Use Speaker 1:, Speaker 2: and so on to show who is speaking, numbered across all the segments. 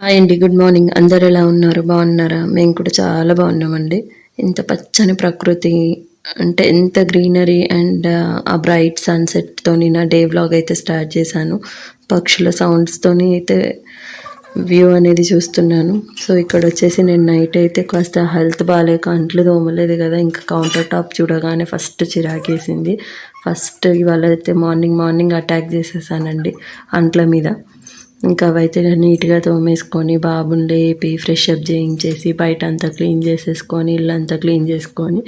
Speaker 1: Hi అండి good morning. అందరు ఎలా ఉన్నారు? బాగున్నారా? మేము కూడా చాలా బాగున్నామండి. ఇంత పచ్చని ప్రకృతి అంటే ఎంత గ్రీనరీ అండ్ ఆ బ్రైట్ సన్సెట్తోని నా డే వ్లాగ్ అయితే స్టార్ట్ చేశాను. పక్షుల సౌండ్స్తోని అయితే వ్యూ అనేది చూస్తున్నాను. సో ఇక్కడ వచ్చేసి నేను నైట్ అయితే కాస్త హెల్త్ బాగాలేక అంట్లు తోమలేదు కదా. ఇంకా కౌంటర్ టాప్ చూడగానే ఫస్ట్ చిరాకేసింది ఫస్ట్ ఇవాళ అయితే మార్నింగ్ మార్నింగ్ అటాక్ చేసేసానండి అంట్ల మీద. ఇంకా అవైతే నీట్గా తోమేసుకొని బాబుని లేపి ఫ్రెష్ అప్ చేయించేసి బయట అంతా క్లీన్ చేసేసుకొని ఇల్లంతా క్లీన్ చేసుకొని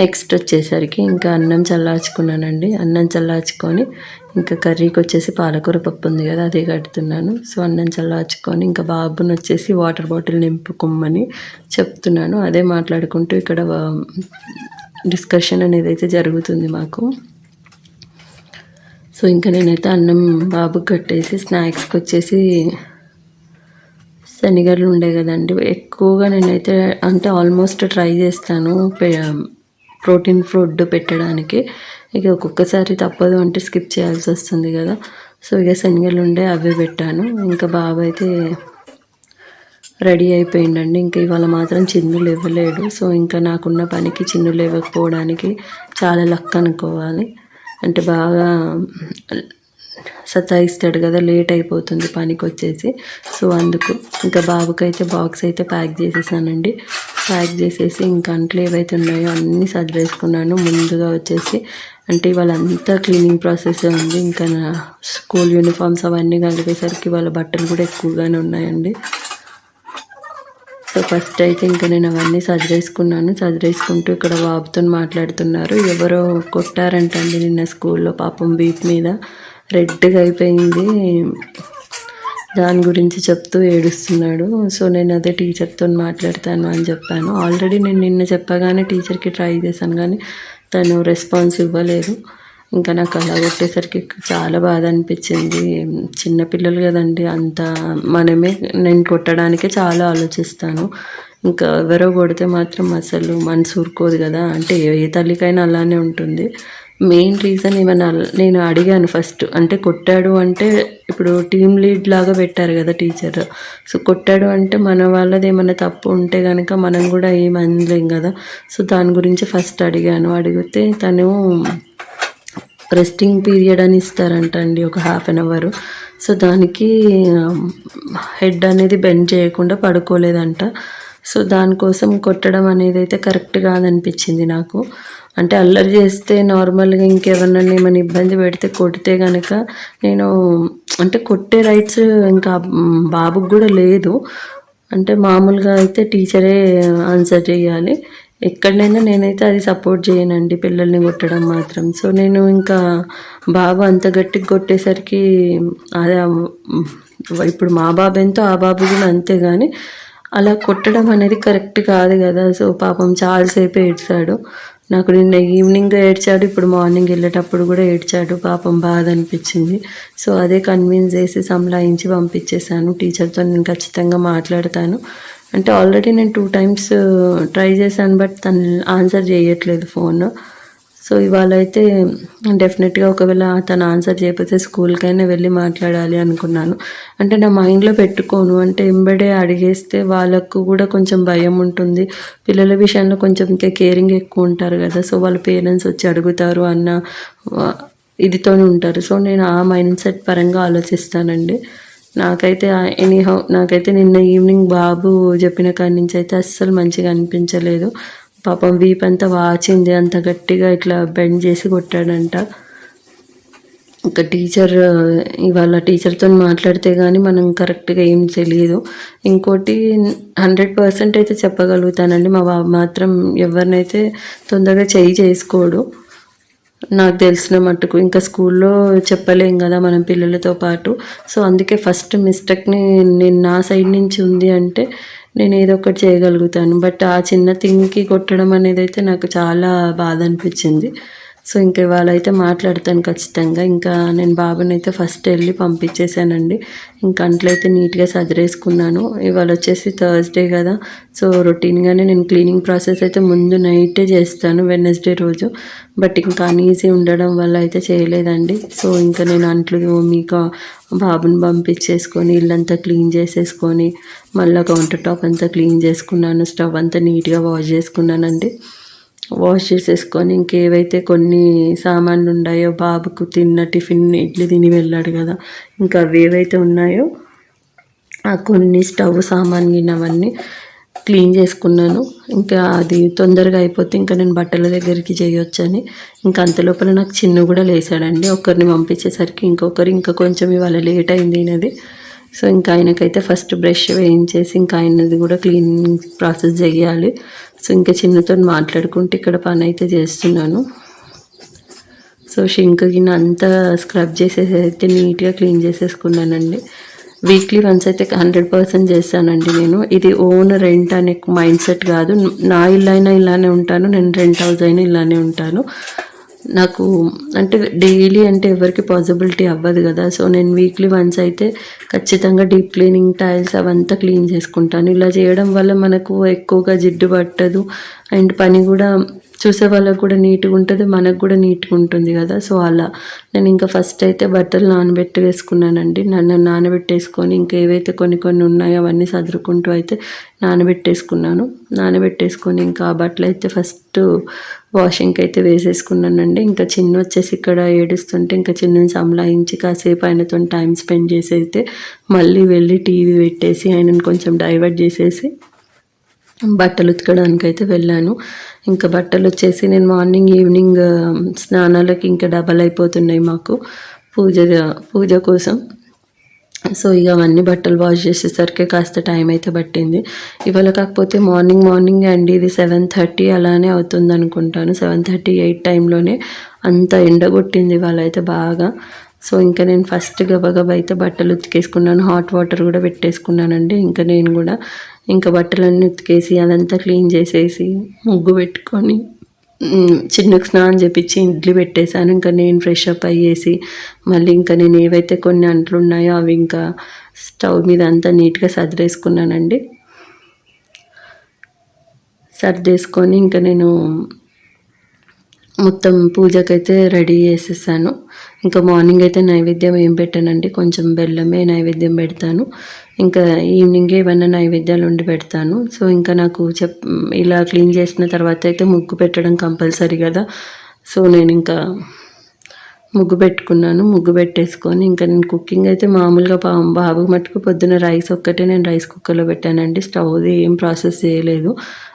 Speaker 1: నెక్స్ట్ వచ్చేసరికి ఇంకా అన్నం చల్లార్చుకున్నానండి. అన్నం చల్లార్చుకొని ఇంకా కర్రీకి వచ్చేసి పాలకూర పప్పు ఉంది కదా అదే కడుతున్నాను. సో అన్నం చల్లార్చుకొని ఇంకా బాబుని వచ్చేసి వాటర్ బాటిల్ నింపుకోమని చెప్తున్నాను. అదే మాట్లాడుకుంటూ ఇక్కడ డిస్కషన్ అనేది అయితే జరుగుతుంది మాకు. సో ఇంకా నేనైతే అన్నం బాబుకి కట్టేసి స్నాక్స్కి వచ్చేసి శనిగలు ఉండే కదండి. ఎక్కువగా నేనైతే అంటే ఆల్మోస్ట్ ట్రై చేస్తాను ప్రోటీన్ ఫుడ్ పెట్టడానికి. ఇక ఒక్కొక్కసారి తప్పదు అంటే స్కిప్ చేయాల్సి వస్తుంది కదా. సో ఇక శనగలు ఉండే అవే పెట్టాను. ఇంకా బాబు అయితే రెడీ అయిపోయిందండి ఇంకా ఇవాళ మాత్రం చిన్నులు ఇవ్వలేడు సో ఇంకా నాకున్న పనికి చిన్నులు ఇవ్వకపోవడానికి చాలా లక్ అనుకోవాలి. అంటే బాగా సతాయిస్తాడు కదా లేట్ అయిపోతుంది పనికి వచ్చేసి సో అందుకు ఇంకా బాబుకైతే బాక్స్ అయితే ప్యాక్ చేసేసానండి. ప్యాక్ చేసేసి ఇంకా అంట్లు ఏవైతే ఉన్నాయో అన్నీ సర్దేసుకున్నాను. ముందుగా వచ్చేసి అంటే వాళ్ళంతా క్లీనింగ్ ప్రాసెస్ ఉంది. ఇంకా నా స్కూల్ యూనిఫామ్స్ అవన్నీ కలిపేసరికి వాళ్ళ బట్టలు కూడా ఎక్కువగానే ఉన్నాయండి. సో ఫస్ట్ అయితే ఇంకా నేను అవన్నీ సదిరేసుకున్నాను. సదిరేసుకుంటూ ఇక్కడ బాబుతో మాట్లాడుతున్నారు. ఎవరో కొట్టారంటండి నిన్న స్కూల్లో పాపం వీప్ మీద. రెడ్గా అయిపోయింది. దాని గురించి చెప్తూ ఏడుస్తున్నాడు. సో నేను అదే టీచర్తో మాట్లాడతాను అని చెప్పాను. ఆల్రెడీ నేను నిన్న చెప్పగానే టీచర్కి ట్రై చేశాను కానీ తను రెస్పాన్స్ ఇవ్వలేదు. ఇంకా నాకు అలా కొట్టేసరికి చాలా బాధ అనిపించింది. చిన్నపిల్లలు కదండి అంత మనమే నేను కొట్టడానికే చాలా ఆలోచిస్తాను. ఇంకా ఎవరో కొడితే మాత్రం అసలు మనసు ఊరుకోదు కదా అంటే ఏ తల్లికైనా అలానే ఉంటుంది. మెయిన్ రీజన్ ఏమైనా నేను అడిగాను ఫస్ట్ అంటే కొట్టాడు అంటే ఇప్పుడు టీమ్ లీడ్ లాగా పెట్టారు కదా టీచర్. సో కొట్టాడు అంటే మన వాళ్ళది ఏమైనా తప్పు ఉంటే కనుక మనం కూడా ఏం అనలేం కదా. సో దాని గురించి ఫస్ట్ అడిగాను. అడిగితే తను రెస్టింగ్ పీరియడ్ అని ఇస్తారంట అండి ఒక హాఫ్ అన్ అవర్ సో దానికి um, హెడ్ అనేది బెండ్ చేయకుండా పడుకోలేదంట. సో దానికోసం కొట్టడం అనేది అయితే కరెక్ట్ కాదనిపించింది నాకు. అంటే అల్లరి చేస్తే నార్మల్గా ఇంకెవరినైనా ఏమైనా ఇబ్బంది పెడితే కొడితే కనుక నేను అంటే కొట్టే రైట్స్ ఇంకా బాబుకి కూడా లేదు. అంటే మామూలుగా అయితే టీచరే ఆన్సర్ చేయాలి. ఎక్కడైనా నేనైతే అది సపోర్ట్ చేయనండి పిల్లల్ని కొట్టడం మాత్రం. సో నేను ఇంకా బాబు అంత గట్టిగా కొట్టేసరికి అదే ఇప్పుడు మా బాబు ఎంతో ఆ బాబు కూడా అంతే కానీ అలా కొట్టడం అనేది కరెక్ట్ కాదు కదా. సో పాపం చాలాసేపు ఏడ్చాడు. నాకు నిన్న ఈవినింగ్ ఏడ్చాడు ఇప్పుడు మార్నింగ్ వెళ్ళేటప్పుడు కూడా ఏడ్చాడు. పాపం బాధ అనిపించింది. సో అదే కన్విన్స్ చేసి సంలాయించి పంపించేశాను. టీచర్తో నేను ఖచ్చితంగా మాట్లాడతాను. అంటే ఆల్రెడీ నేను టూ టైమ్స్ ట్రై చేశాను బట్ తను ఆన్సర్ చేయట్లేదు ఫోన్ సో ఇవాళ అయితే డెఫినెట్గా ఒకవేళ తను ఆన్సర్ చేయకపోతే స్కూల్కైనా వెళ్ళి మాట్లాడాలి అనుకున్నాను. అంటే నా మైండ్లో పెట్టుకోను. అంటే ఎంబడే అడిగేస్తే వాళ్ళకు కూడా కొంచెం భయం ఉంటుంది. పిల్లల విషయంలో కొంచెం ఇంకా కేరింగ్ ఎక్కువ ఉంటారు కదా. సో వాళ్ళ పేరెంట్స్ వచ్చి అడుగుతారు అన్న ఇదితోనే ఉంటారు. సో నేను ఆ మైండ్ సెట్ పరంగా ఆలోచిస్తానండి. నాకైతే ఎనీహౌ నాకైతే నిన్న ఈవినింగ్ బాబు చెప్పిన కాడి నుంచి అయితే అస్సలు మంచిగా అనిపించలేదు. పాపం వీప్ అంతా వాచింది అంత గట్టిగా ఇట్లా బెండ్ చేసి కొట్టాడంట. ఒక టీచర్ ఇవాళ టీచర్తో మాట్లాడితే కానీ మనం కరెక్ట్గా ఏం తెలియదు. ఇంకోటి హండ్రెడ్ పర్సెంట్ అయితే చెప్పగలుగుతానండి. మా బాబు మాత్రం ఎవరినైతే తొందరగా చేయి చేసుకోడు. నాకు తెలిసిన మట్టుకు. ఇంకా స్కూల్లో చెప్పలేం కదా మనం పిల్లలతో పాటు. సో అందుకే ఫస్ట్ మిస్టేక్ని నేను నా సైడ్ నుంచి ఉంది అంటే నేను ఏదో ఒకటి చేయగలుగుతాను. బట్ ఆ చిన్న థింగ్కి కొట్టడం అనేది అయితే నాకు చాలా బాధ అనిపించింది. సో ఇంకా ఇవాళ అయితే మాట్లాడతాను ఖచ్చితంగా. ఇంకా నేను బాబుని అయితే ఫస్ట్ వెళ్ళి పంపించేశానండి. ఇంకా అంట్లయితే నీట్గా సదిరేసుకున్నాను. ఇవాళ వచ్చేసి థర్స్డే కదా. సో రొటీన్గానే నేను క్లీనింగ్ ప్రాసెస్ అయితే ముందు నైటే చేస్తాను వెనస్డే రోజు. బట్ ఇంకా అన్ఈజీ ఉండడం వల్ల అయితే చేయలేదండి. సో ఇంకా నేను అంట్లు మీకు బాబుని పంపించేసుకొని ఇల్లంతా క్లీన్ చేసేసుకొని మళ్ళీ కౌంటర్ టాప్ అంతా క్లీన్ చేసుకున్నాను స్టవ్ అంతా నీట్గా వాష్ చేసుకున్నానండి. వాష్ చేసేసుకొని ఇంకేవైతే కొన్ని సామాన్లు ఉన్నాయో బాబుకు తిన్న టిఫిన్ ఇడ్లీ తిని వెళ్ళాడు కదా ఇంకా అవి ఏవైతే ఉన్నాయో ఆ కొన్ని స్టవ్ సామాన్ అవన్నీ క్లీన్ చేసుకున్నాను. ఇంకా అది తొందరగా అయిపోతే ఇంకా నేను బట్టల దగ్గరికి చేయొచ్చని. ఇంకా అంత లోపల నాకు చిన్న కూడా లేసాడండి. ఒకరిని పంపించేసరికి ఇంకొకరు ఇంకా కొంచెం ఇవాళ లేట్ అయింది అనేది సో ఇంకా ఆయనకైతే ఫస్ట్ బ్రష్ వేయించేసి ఇంకా ఆయనది కూడా క్లీనింగ్ ప్రాసెస్ చేయాలి. సో ఇంకా చిన్నతో మాట్లాడుకుంటూ ఇక్కడ పని అయితే చేస్తున్నాను. సో షింక్ గిన్నె అంతా స్క్రబ్ చేసేసి అయితే నీట్గా క్లీన్ చేసేసుకున్నానండి. వీక్లీ వన్స్ అయితే హండ్రెడ్ పర్సెంట్ చేస్తానండి నేను. ఇది ఓన్ రెంట్ అనే మైండ్ సెట్ కాదు. నా ఇల్లు అయినా ఇలానే ఉంటాను. నేను రెంట్ హౌస్ అయినా ఇలానే ఉంటాను. నాకు అంటే డైలీ అంటే ఎవరికి పాసిబిలిటీ అవ్వదు కదా. సో నేను వీక్లీ వన్స్ అయితే ఖచ్చితంగా డీప్ క్లీనింగ్ టైల్స్ అవంతా క్లీన్ చేసుకుంటాను. ఇలా చేయడం వల్ల మనకు ఎక్కువగా జిడ్డు పట్టదు. అండ్ పని కూడా చూసే వాళ్ళకు కూడా నీట్గా ఉంటుంది మనకు కూడా నీట్గా ఉంటుంది కదా. సో అలా. నేను ఇంకా ఫస్ట్ అయితే బట్టలు నానబెట్టి వేసుకున్నానండి. నన్ను నానబెట్టేసుకొని ఇంకా ఏవైతే కొన్ని కొన్ని ఉన్నాయో అవన్నీ సదురుకుంటూ అయితే నానబెట్టేసుకున్నాను. నానబెట్టేసుకొని ఇంకా ఆ బట్టలు అయితే ఫస్ట్ వాషింగ్కి అయితే వేసేసుకున్నానండి. ఇంకా చిన్న వచ్చేసి ఇక్కడ ఏడుస్తుంటే ఇంకా చిన్నని సంలాయించి కాసేపు ఆయనతో టైం స్పెండ్ చేసి అయితే మళ్ళీ వెళ్ళి టీవీ పెట్టేసి ఆయనను కొంచెం డైవర్ట్ చేసేసి బట్టలు ఉతకడానికి అయితే వెళ్ళాను. ఇంకా బట్టలు వచ్చేసి నేను మార్నింగ్ ఈవినింగ్ స్నానాలకి ఇంకా డబల్ అయిపోతున్నాయి మాకు. పూజ పూజ కోసం సో ఇక అవన్నీ బట్టలు వాష్ చేసేసరికి కాస్త టైం అయితే పట్టింది. ఇవాళ కాకపోతే మార్నింగ్ మార్నింగ్ అండి. ఇది సెవెన్ థర్టీ అలానే అవుతుంది అనుకుంటాను. సెవెన్ థర్టీ ఎయిట్ టైంలోనే అంత ఎండ కొట్టింది ఇవాళ అయితే బాగా. సో ఇంకా నేను ఫస్ట్ గబగబ అయితే బట్టలు ఉతికేసుకున్నాను. హాట్ వాటర్ కూడా పెట్టేసుకున్నానండి. ఇంకా నేను కూడా ఇంకా బట్టలన్నీ ఉతికేసి అదంతా క్లీన్ చేసేసి ముగ్గు పెట్టుకొని చిన్నకు స్నానం చేపించి ఇడ్లీ పెట్టేశాను. ఇంకా నేను ఫ్రెష్ అప్ అయ్యేసి మళ్ళీ ఇంకా నేను ఏవైతే కొన్ని అంట్లు ఉన్నాయో అవి ఇంకా స్టవ్ మీద అంతా నీట్గా సర్దేసుకున్నానండి. సర్దేసుకొని ఇంకా నేను మొత్తం పూజకైతే రెడీ చేసేసాను. ఇంకా మార్నింగ్ అయితే నైవేద్యం ఏం పెట్టానండి కొంచెం బెల్లమే నైవేద్యం పెడతాను. ఇంకా ఈవినింగే ఏమన్నా నైవేద్యాలు ఉండి పెడతాను. సో ఇంకా నాకు చెప్ ఇలా క్లీన్ చేసిన తర్వాత అయితే ముగ్గు పెట్టడం కంపల్సరీ కదా. సో నేను ఇంకా ముగ్గు పెట్టుకున్నాను. ముగ్గు పెట్టేసుకొని ఇంకా నేను కుకింగ్ అయితే మామూలుగా బాబు మటుకు పొద్దున రైస్ ఒక్కటే నేను రైస్ కుక్కర్లో పెట్టానండి. స్టవ్ది ఏం ప్రాసెస్ చేయలేదు.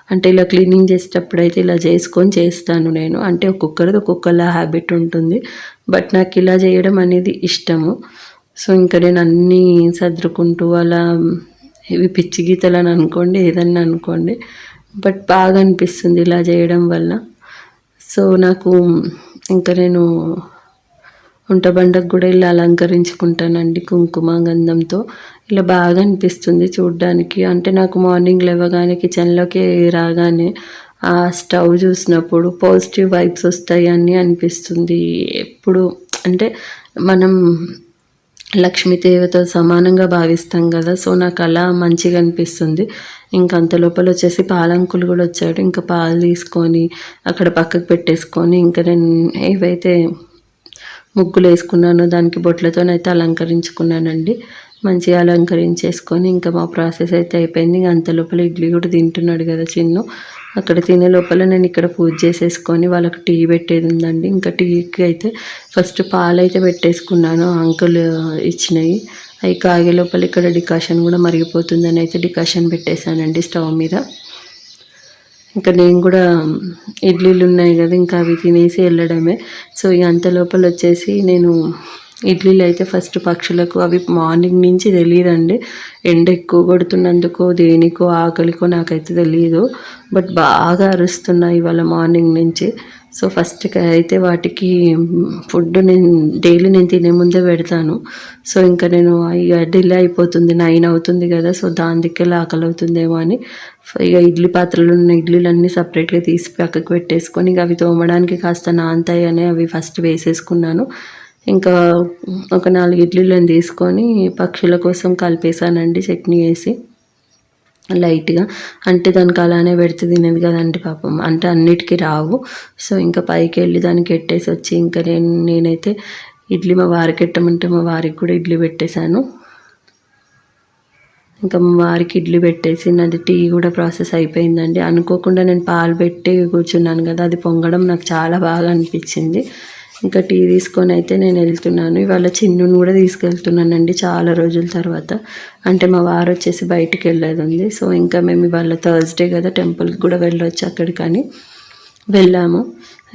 Speaker 1: అంటే ఇలా క్లీనింగ్ చేసేటప్పుడు అయితే ఇలా చేసుకొని చేస్తాను నేను. అంటే ఒక్కొక్కరిది ఒక్కొక్కలా హ్యాబిట్ ఉంటుంది. బట్ నాకు ఇలా చేయడం అనేది ఇష్టము. సో ఇంకా నేను అన్నీ సర్దుకుంటూ అలా ఇవి పిచ్చి గీతలు అని అనుకోండి ఏదన్నా అనుకోండి. బట్ బాగా అనిపిస్తుంది ఇలా చేయడం వల్ల. సో నాకు ఇంకా నేను వంట బండకు కూడా ఇలా అలంకరించుకుంటానండి కుంకుమ గంధంతో. ఇలా బాగా అనిపిస్తుంది చూడ్డానికి. అంటే నాకు మార్నింగ్ లేవగానే కిచెన్లోకి రాగానే ఆ స్టవ్ చూసినప్పుడు పాజిటివ్ వైబ్స్ వస్తాయి అని అనిపిస్తుంది. ఎప్పుడు అంటే మనం లక్ష్మీదేవితో సమానంగా భావిస్తాం కదా సో నాకు అలా మంచిగా అనిపిస్తుంది. ఇంకా అంత లోపల వచ్చేసి పాలంకులు కూడా వచ్చాడు. ఇంకా పాలు తీసుకొని అక్కడ పక్కకు పెట్టేసుకొని ఇంకా నేను ఏవైతే ముగ్గులు వేసుకున్నానో దానికి బొట్లతోనైతే అలంకరించుకున్నానండి. మంచిగా అలంకరించేసుకొని ఇంకా మా ప్రాసెస్ అయితే అయిపోయింది. అంత లోపల ఇడ్లీ కూడా తింటున్నాడు కదా చిన్ను. అక్కడ తినే లోపల నేను ఇక్కడ పూజ చేసేసుకొని వాళ్ళకి టీ పెట్టేది ఉందండి. ఇంకా టీకి అయితే ఫస్ట్ పాలు అయితే పెట్టేసుకున్నాను. అంకుల్ ఇచ్చినవి. అవి కాగే లోపల ఇక్కడ డికాషన్ కూడా మరిగిపోతుందని అయితే డికాషన్ పెట్టేశానండి స్టవ్ మీద. ఇంకా నేను కూడా ఇడ్లీలు ఉన్నాయి కదా ఇంకా అవి తినేసి వెళ్ళడమే. సో ఇక అంత లోపల వచ్చేసి నేను ఇడ్లీలు అయితే ఫస్ట్ పక్షులకు అవి మార్నింగ్ నుంచి తెలియదండి ఎండ ఎక్కువ కొడుతున్నందుకో దేనికో ఆకలికో నాకైతే తెలియదు బట్ బాగా అరుస్తున్నాయి ఇవాళ మార్నింగ్ నుంచి. సో ఫస్ట్ అయితే వాటికి ఫుడ్ నేను డైలీ నేను తినే ముందే పెడతాను. సో ఇంకా నేను ఇక డిలే అయిపోతుంది నైన్ అవుతుంది కదా సో దాని దిక్కెళ్ళి ఆకలి అవుతుందేమో అని. ఇక ఇడ్లీ పాత్రలు ఉన్న ఇడ్లీలు అన్నీ సపరేట్గా తీసి పక్కకు పెట్టేసుకొని ఇక అవి తోమడానికి కాస్త నాంతాయి అని అవి ఫస్ట్ వేసేసుకున్నాను. ఇంకా ఒక నాలుగు ఇడ్లీలను తీసుకొని పక్షుల కోసం కలిపేసానండి చట్నీ వేసి లైట్గా. అంటే దానికి అలానే పెడితే తినేది కదండి పాపం. అంటే అన్నిటికీ రావు. సో ఇంకా పైకి వెళ్ళి దానికి ఎట్టేసి వచ్చి ఇంకా నేను నేనైతే ఇడ్లీ మా వారికి ఎట్టమంటే మా వారికి కూడా ఇడ్లీ పెట్టేశాను. ఇంకా మా వారికి ఇడ్లీ పెట్టేసి నాది టీ కూడా ప్రాసెస్ అయిపోయిందండి. అనుకోకుండా నేను పాలు పెట్టి కూర్చున్నాను కదా అది పొంగడం నాకు చాలా బాగా అనిపించింది. ఇంకా టీ తీసుకొని అయితే నేను వెళ్తున్నాను. ఇవాళ చిన్నును కూడా తీసుకెళ్తున్నానండి చాలా రోజుల తర్వాత. అంటే మా వారు వచ్చేసి బయటికి వెళ్ళేది ఉంది సో ఇంకా మేము ఇవాళ థర్స్డే కదా టెంపుల్కి కూడా వెళ్ళొచ్చు అక్కడికని వెళ్ళాము.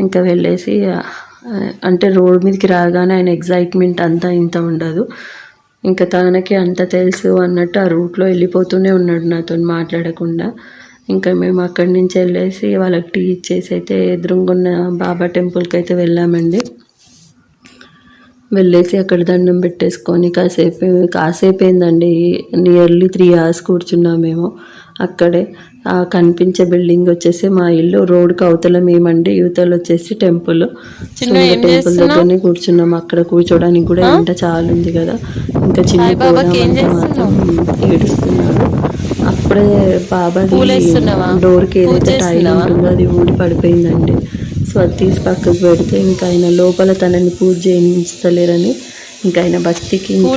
Speaker 1: ఇంకా వెళ్ళేసి అంటే రోడ్ మీదకి రాగానే ఆయన ఎగ్జైట్మెంట్ అంతా ఇంత ఉండదు. ఇంకా తనకి అంత తెలుసు అన్నట్టు ఆ రూట్లో వెళ్ళిపోతూనే ఉన్నాడు నాతో మాట్లాడకుండా. ఇంకా మేము అక్కడి నుంచి వెళ్ళేసి వాళ్ళకి టీ ఇచ్చేసి అయితే ఎదురుగున్న బాబా టెంపుల్కి అయితే వెళ్ళామండి. వెళ్ళేసి అక్కడ దండం పెట్టేసుకొని కాసేపు కాసేపు ఏందండి నియర్లీ త్రీ అవర్స్ కూర్చున్నాం మేము. అక్కడే ఆ కనిపించే బిల్డింగ్ వచ్చేసి మా ఇల్లు రోడ్కి అవతల మేమండి యువతలు వచ్చేసి టెంపుల్. టెంపుల్ దగ్గరనే కూర్చున్నాం. అక్కడ కూర్చోడానికి కూడా ఎంట చాలా ఉంది కదా. ఇంకా చిన్న ఏడుస్తున్నాడు. అప్పుడే బాబాది డోర్కి ఏదైతే టైల్ ఉంటుందో అది ఊడి పడిపోయిందండి. సో అది తీసి పక్కకు పెడితే ఇంకా ఆయన లోపల తనని పూజ చేయించలేరని ఇంకా ఆయన భక్తికి ఇంకా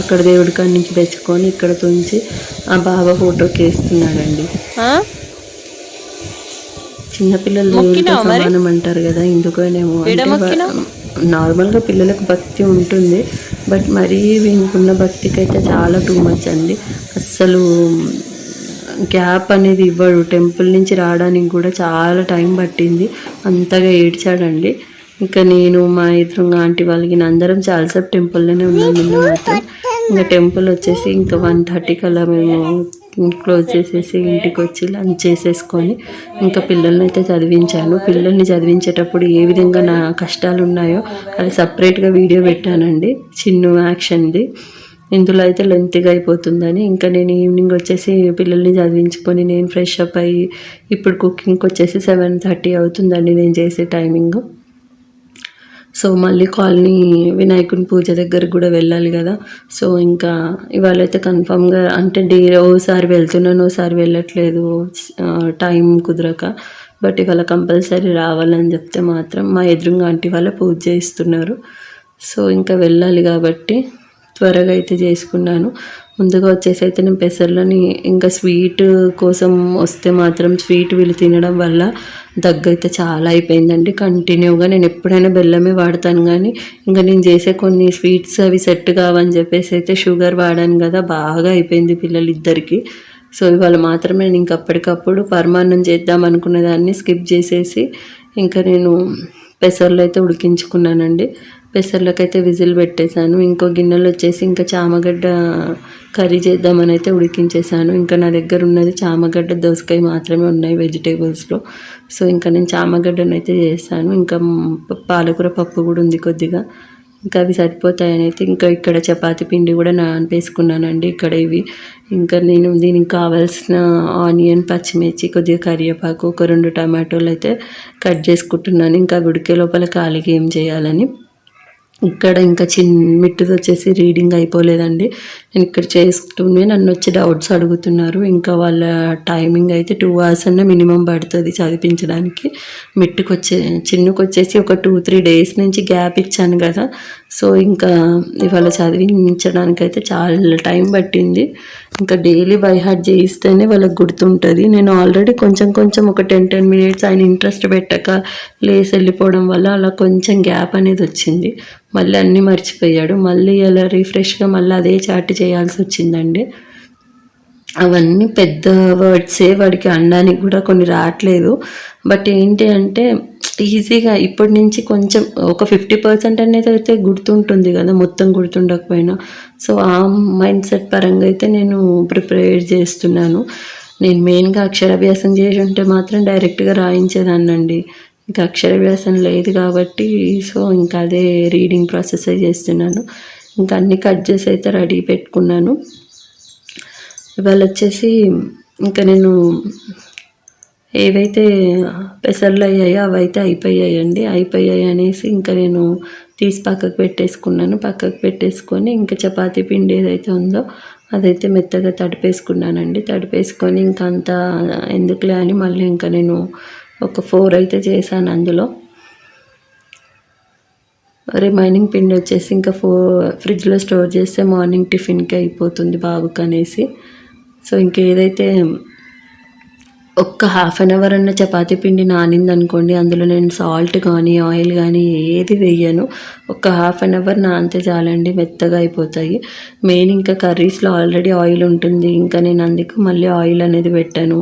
Speaker 1: అక్కడ దేవుడి కాడి నుంచి తెచ్చుకొని ఇక్కడ తుంచి ఆ బాబా ఫోటోకి వేస్తున్నాడండి. చిన్నపిల్లలు దేవుడితో సమానం అంటారు కదా ఎందుకనేమో నార్మల్గా పిల్లలకు భక్తి ఉంటుంది బట్ మరీ వీనికున్న భక్తికి అయితే చాలా టూ మచ్ అండి. అస్సలు గ్యాప్ అనేది ఇవ్వడు. టెంపుల్ నుంచి రావడానికి కూడా చాలా టైం పట్టింది. అంతగా ఏడ్చాడండి. ఇంకా నేను మా ఇద్దరు ఆంటీ వాళ్ళకి అందరం చాలాసేపు టెంపుల్లోనే ఉన్నాం నిన్న మాత్రం ఇంకా టెంపుల్ వచ్చేసి ఇంకా వన్ థర్టీకి అలా మేము క్లోజ్ చేసేసి ఇంటికి వచ్చి లంచ్ చేసేసుకొని ఇంకా పిల్లల్ని అయితే చదివించాను. పిల్లల్ని చదివించేటప్పుడు ఏ విధంగా నా కష్టాలు ఉన్నాయో అది సపరేట్గా వీడియో పెట్టానండి. చిన్న యాక్షన్ది. ఇందులో అయితే లెంత్గా అయిపోతుందని. ఇంకా నేను ఈవినింగ్ వచ్చేసి పిల్లల్ని చదివించుకొని నేను ఫ్రెష్ అప్ అయ్యి ఇప్పుడు కుకింగ్కి వచ్చేసి సెవెన్ థర్టీ అవుతుందండి నేను చేసే టైమింగ్ సో మళ్ళీ కాలనీ వినాయకుని పూజ దగ్గర కూడా వెళ్ళాలి కదా. సో ఇంకా ఇవాళ అయితే కన్ఫామ్గా అంటే డే ఓసారి వెళ్తున్నాను ఓసారి వెళ్ళట్లేదు. టైం కుదరక. బట్ ఇవాళ కంపల్సరీ రావాలని చెప్తే మాత్రం మా ఎదురుగా ఆంటీ వాళ్ళ పూజ చేయిస్తున్నారు. సో ఇంకా వెళ్ళాలి కాబట్టి త్వరగా అయితే చేసుకున్నాను. ముందుగా వచ్చేసి అయితే నేను పెసర్లని ఇంకా స్వీట్ కోసం వస్తే మాత్రం స్వీట్ వీళ్ళు తినడం వల్ల దగ్గు అయితే చాలా అయిపోయిందండి. కంటిన్యూగా నేను ఎప్పుడైనా బెల్లమే వాడతాను కానీ ఇంకా నేను చేసే కొన్ని స్వీట్స్ అవి సెట్ కావని చెప్పేసి అయితే షుగర్ వాడాను కదా బాగా అయిపోయింది పిల్లలిద్దరికి. సో ఇవాళ మాత్రమే నేను ఇంకా అప్పటికప్పుడు పరమాన్నం చేద్దాం అనుకున్న దాన్ని స్కిప్ చేసేసి ఇంకా నేను పెసర్లు అయితే ఉడికించుకున్నానండి. పెసర్లకైతే విజిల్ పెట్టేశాను. ఇంకో గిన్నెలు వచ్చేసి ఇంకా చామగడ్డ కర్రీ చేద్దామని అయితే ఉడికించేసాను ఇంకా నా దగ్గర ఉన్నది చామగడ్డ దోసకాయ మాత్రమే ఉన్నాయి వెజిటేబుల్స్లో. సో ఇంకా నేను చామగడ్డను అయితే చేస్తాను. ఇంకా పాలకూర పప్పు కూడా ఉంది కొద్దిగా. ఇంకా అవి సరిపోతాయని అయితే ఇంకా ఇక్కడ చపాతి పిండి కూడా నానపేసుకున్నానండి ఇక్కడ ఇవి. ఇంకా నేను దీనికి కావాల్సిన ఆనియన్ పచ్చిమిర్చి కొద్దిగా కరివేపాకు ఒక రెండు టమాటోలు అయితే కట్ చేసుకుంటున్నాను. ఇంకా ఉడికే లోపల కాలికి ఏం చేయాలని ఇక్కడ ఇంకా చిన్ మిట్టుది వచ్చేసి రీడింగ్ అయిపోలేదండి. నేను ఇక్కడ చేస్తూనే నన్ను వచ్చి డౌట్స్ అడుగుతున్నారు. ఇంకా వాళ్ళ టైమింగ్ అయితే టూ అవర్స్ అన్న మినిమం పడుతుంది చదివించడానికి. మిట్టుకు వచ్చే చిన్నకు వచ్చేసి ఒక టూ త్రీ డేస్ నుంచి గ్యాప్ ఇచ్చాను కదా. సో ఇంకా ఇవాళ చదివించడానికి అయితే చాలా టైం పట్టింది. ఇంకా డైలీ బై హార్ట్ చేయిస్తేనే వాళ్ళకి గుర్తుంటుంది. నేను ఆల్రెడీ కొంచెం కొంచెం ఒక టెన్ టెన్ మినిట్స్ ఆయన ఇంట్రెస్ట్ పెట్టక లేసి వెళ్ళిపోవడం వల్ల అలా కొంచెం గ్యాప్ అనేది వచ్చింది. మళ్ళీ అన్నీ మర్చిపోయాడు. మళ్ళీ అలా రీఫ్రెష్గా మళ్ళీ అదే చాట్ చేయాల్సి వచ్చిందండి. అవన్నీ పెద్ద వర్డ్సే వాడికి అనడానికి కూడా కొన్ని రావట్లేదు. బట్ ఏంటి అంటే ఈజీగా ఇప్పటి నుంచి కొంచెం ఒక ఫిఫ్టీ పర్సెంట్ అనేది అయితే గుర్తుంటుంది కదా మొత్తం గుర్తుండకపోయినా. సో ఆ మైండ్ సెట్ పరంగా అయితే నేను ప్రిపేర్ చేస్తున్నాను. నేను మెయిన్గా అక్షరాభ్యాసం చేసి ఉంటే మాత్రం డైరెక్ట్గా రాయించేదాన్నండి. ఇంకా అక్షరాభ్యాసం లేదు కాబట్టి సో ఇంకా అదే రీడింగ్ ప్రాసెస్ చేస్తున్నాను. ఇంకా అన్ని కట్ చేసి అయితే రెడీ పెట్టుకున్నాను. ఇవాళ వచ్చేసి ఇంకా నేను ఏవైతే పెసర్లు అయ్యాయో అవైతే అయిపోయాయండి. అయిపోయాయి అనేసి ఇంకా నేను తీసి పక్కకు పెట్టేసుకున్నాను. పక్కకు పెట్టేసుకొని ఇంకా చపాతీ పిండి ఏదైతే ఉందో అదైతే మెత్తగా తడిపేసుకున్నానండి. తడిపేసుకొని ఇంకా అంత ఎందుకులే అని మళ్ళీ ఇంకా నేను ఒక ఫోర్ అయితే చేశాను అందులో. రిమైనింగ్ పిండి వచ్చేసి ఇంకా ఫో ఫ్రిడ్జ్లో స్టోర్ చేస్తే మార్నింగ్ టిఫిన్కి అయిపోతుంది బాబుకి అనేసి సో ఇంకేదైతే ఒక్క హాఫ్ అన్ అవర్ అన్న చపాతీ పిండి నానిందనుకోండి అందులో నేను సాల్ట్ కానీ ఆయిల్ కానీ ఏది వేయను. ఒక హాఫ్ అన్ అవర్ నానితే చాలండి మెత్తగా అయిపోతాయి. మెయిన్ ఇంకా కర్రీస్లో ఆల్రెడీ ఆయిల్ ఉంటుంది ఇంకా నేను అందుకు మళ్ళీ ఆయిల్ అనేది పెట్టాను.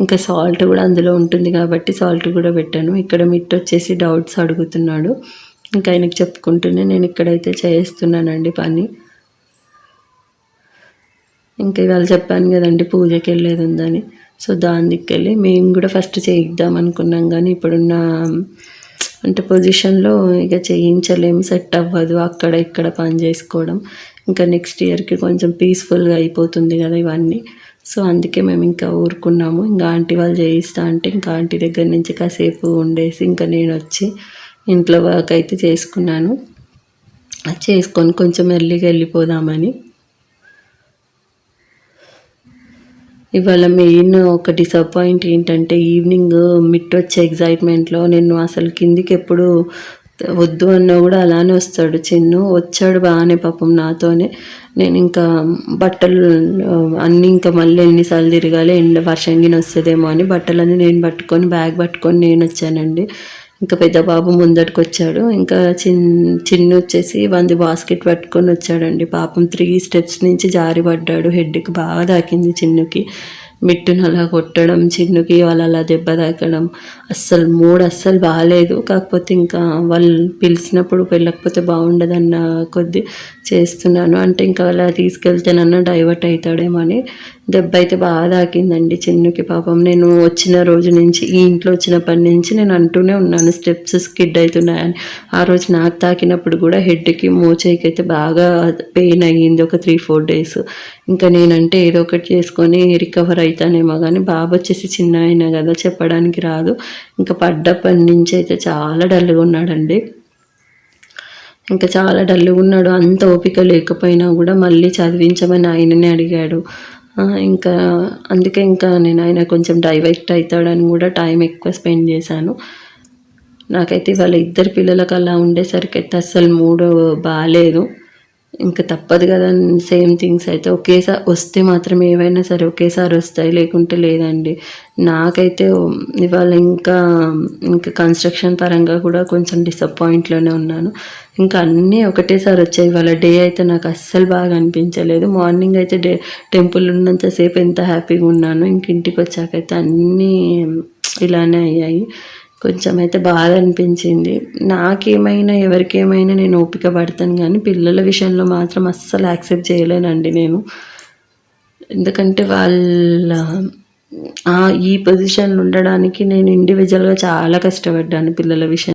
Speaker 1: ఇంకా సాల్ట్ కూడా అందులో ఉంటుంది కాబట్టి సాల్ట్ కూడా పెట్టాను. ఇక్కడ మిట్ వచ్చేసి డౌట్స్ అడుగుతున్నాడు. ఇంకా ఆయనకు చెప్పుకుంటూనే నేను ఇక్కడైతే చేస్తున్నానండి పని. ఇంకా ఇవాళ చెప్పాను కదండి పూజకి వెళ్ళేది ఉందని. సో దానికి మేము కూడా ఫస్ట్ చేయిద్దాం అనుకున్నాం కానీ ఇప్పుడున్న అంటే పొజిషన్లో ఇక చేయించలేము సెట్ అవ్వదు అక్కడ ఇక్కడ పని చేసుకోవడం. ఇంకా నెక్స్ట్ ఇయర్కి కొంచెం పీస్ఫుల్గా అయిపోతుంది కదా ఇవన్నీ. సో అందుకే మేము ఇంకా ఊరుకున్నాము. ఇంకా ఆంటీ వాళ్ళు చేయిస్తా అంటే ఇంకా ఆంటీ దగ్గర నుంచి కాసేపు ఉండేసి ఇంకా నేను వచ్చి ఇంట్లో వర్క్ అయితే చేసుకున్నాను. చేసుకొని కొంచెం ఎర్లీగా వెళ్ళిపోదామని. ఇవాళ మెయిన్ ఒక డిసప్పాయింట్ ఏంటంటే ఈవినింగ్ మిట్ వచ్చే ఎగ్జైట్మెంట్లో నేను అసలు కిందికి ఎప్పుడు వద్దు అన్నా కూడా అలానే వస్తాడు. చిన్ను వచ్చాడు బాగానే పాపం నాతోనే. నేను ఇంకా బట్టలు అన్నీ ఇంకా మళ్ళీ ఎన్నిసార్లు తిరగాలి ఎండ వర్షంగిన వస్తుందేమో అని బట్టలన్నీ నేను పట్టుకొని బ్యాగ్ పట్టుకొని నేను వచ్చానండి. ఇంకా పెద్ద బాబు ముందటికి వచ్చాడు ఇంకా చిన్ చిన్న వచ్చేసి వంది బాస్కెట్ పట్టుకొని వచ్చాడండి. పాపం త్రీ స్టెప్స్ నుంచి జారి పడ్డాడు. హెడ్కి బాగా తాకింది చిన్నుకి. మిట్టును అలా కొట్టడం చిన్నుకి వాళ్ళు అలా దెబ్బ తాకడం. అస్సలు మూడు అస్సలు బాగాలేదు కాకపోతే ఇంకా వాళ్ళు పిలిచినప్పుడు వెళ్ళకపోతే బాగుండదన్న కొద్ది చేస్తున్నాను. అంటే ఇంకా అలా తీసుకెళ్తేనన్నా డైవర్ట్ అవుతాడేమో అని దెబ్బ అయితే బాగా తాకిందండి చిన్నుకి పాపం. నేను వచ్చిన రోజు నుంచి ఈ ఇంట్లో వచ్చినప్పటి నుంచి నేను అంటూనే ఉన్నాను స్టెప్స్ స్కిడ్ అవుతున్నాయని ఆ రోజు నాకు తాకినప్పుడు కూడా హెడ్కి మోచేకి అయితే బాగా పెయిన్ అయ్యింది ఒక త్రీ ఫోర్ డేస్. ఇంకా నేనంటే ఏదో ఒకటి చేసుకొని రికవర్ అవుతానేమో కానీ బాబు వచ్చేసి చిన్న అయినా కదా చెప్పడానికి రాదు. ఇంకా పడ్డప్పటి నుంచి అయితే చాలా డల్గా ఉన్నాడండి. ఇంకా చాలా డల్గా ఉన్నాడు. అంత ఓపిక లేకపోయినా కూడా మళ్ళీ చదివించమని ఆయననే అడిగాడు. ఇంకా అందుకే ఇంకా నేను ఆయన కొంచెం డైవర్ట్ అవుతాడని కూడా టైం ఎక్కువ స్పెండ్ చేశాను. నాకైతే వాళ్ళ ఇద్దరు పిల్లలకు అలా ఉండేసరికి అయితే అస్సలు మూడు బాగాలేదు ఇంకా తప్పదు కదా సేమ్ థింగ్స్ అయితే. ఒకేసారి వస్తే మాత్రం ఏవైనా సరే ఒకేసారి వస్తాయి లేకుంటే లేదండి. నాకైతే ఇవాళ ఇంకా ఇంకా కన్స్ట్రక్షన్ పరంగా కూడా కొంచెం డిసప్పాయింట్లోనే ఉన్నాను. ఇంకా అన్నీ ఒకటేసారి వచ్చాయి. ఇవాళ డే అయితే నాకు అస్సలు బాగా అనిపించలేదు. మార్నింగ్ అయితే డే టెంపుల్ ఉన్నంతసేపు ఎంత హ్యాపీగా ఉన్నాను ఇంక ఇంటికి వచ్చాకైతే అన్నీ ఇలానే అయ్యాయి. కొంచెం అయితే బాధ అనిపించింది నాకేమైనా ఎవరికేమైనా నేను ఓపిక పడతాను కానీ పిల్లల విషయంలో మాత్రం అస్సలు యాక్సెప్ట్ చేయలేనండి నేను. ఎందుకంటే వాళ్ళ ఈ పొజిషన్లో ఉండడానికి నేను ఇండివిజువల్గా చాలా కష్టపడ్డాను పిల్లల విషయం